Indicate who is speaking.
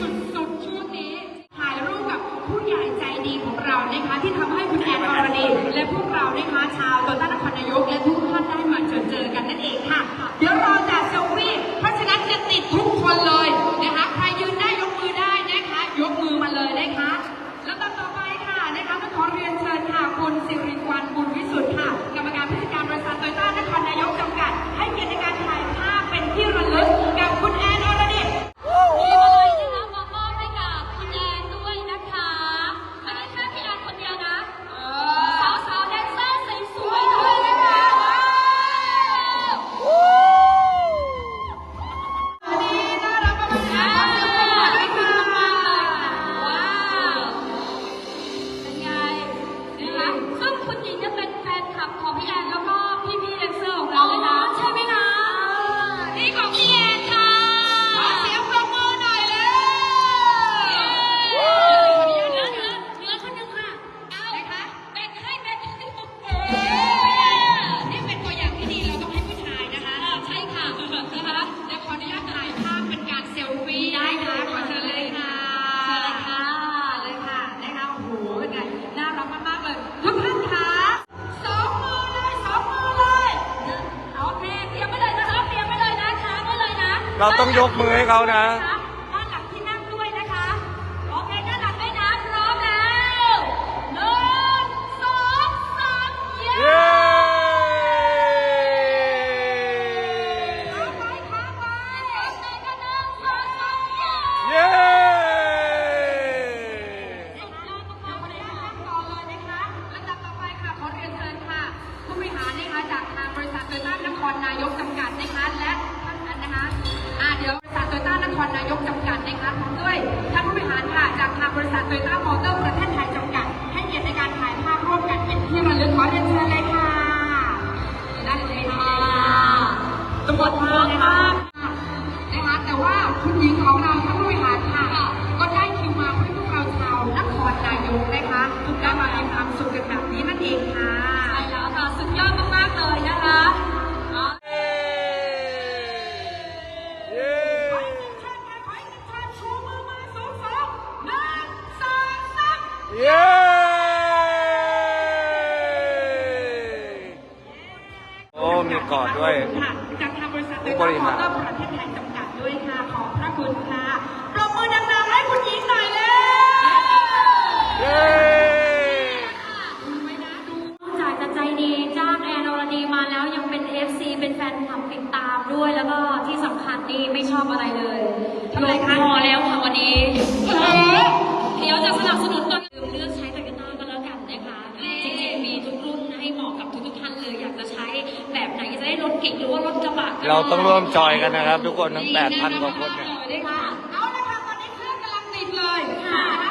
Speaker 1: ส
Speaker 2: ดช่วนี้ถ่ายรูปกับผู้ใหญ่ใจ
Speaker 1: ดี
Speaker 2: ของเรานะคะที่ทำให้คุณแอนอรดีและพวกเรานะคะชาว เราต้องยกมือให้เขานะ ครนายกจำกัดนะคะพร้อมด้วยท่านผู้บริหารค่ะจากทางบริษัทโตโยต้ามอเตอร์ประเทศไทยจำกัด ให้เกียรติในการถ่ายภาพร่วมกันเป็นที่ระลึกขอเรียนเชิญเลยค่ะได้เลยค่ะตำรวจมานะคะนะคะ มีกอดด้
Speaker 1: วย
Speaker 2: ค่ะจากทางบริษัทโต
Speaker 1: ผู้
Speaker 2: โย
Speaker 1: บ
Speaker 2: ต้า
Speaker 1: ริ
Speaker 2: มอ
Speaker 1: หาร
Speaker 2: เตอร์ประเทศไทยจำกัดด้วยค่ะขอบพระคุณค่ะปรบมือดังๆให้คุณหญิงหน่อยเลย
Speaker 1: เย้
Speaker 2: ดูไว้นะดู
Speaker 3: นอกจากจะใจดีจ้างแอนอรดีมาแล้วยังเป็น FC เป็นแฟนคลับติดตามด้วย แล้วก็ที่สำคัญนี่ไม่ชอบอะไรเลย
Speaker 2: ทำอะไรคะ
Speaker 3: พอแล้วค่ะวันนี้
Speaker 2: เอ๊ะ
Speaker 3: เดี๋ยวจะสนับสนุนตัว ถเก๋งหรือว่ารถกระบะเราต้องร่วมจอยกันนะครับ ทุกคนทั้ง8,000กว่าคนเนี่ย เอาละค่ะ
Speaker 1: ตอนนี้เครื่องกำลังติดเลยค่ะ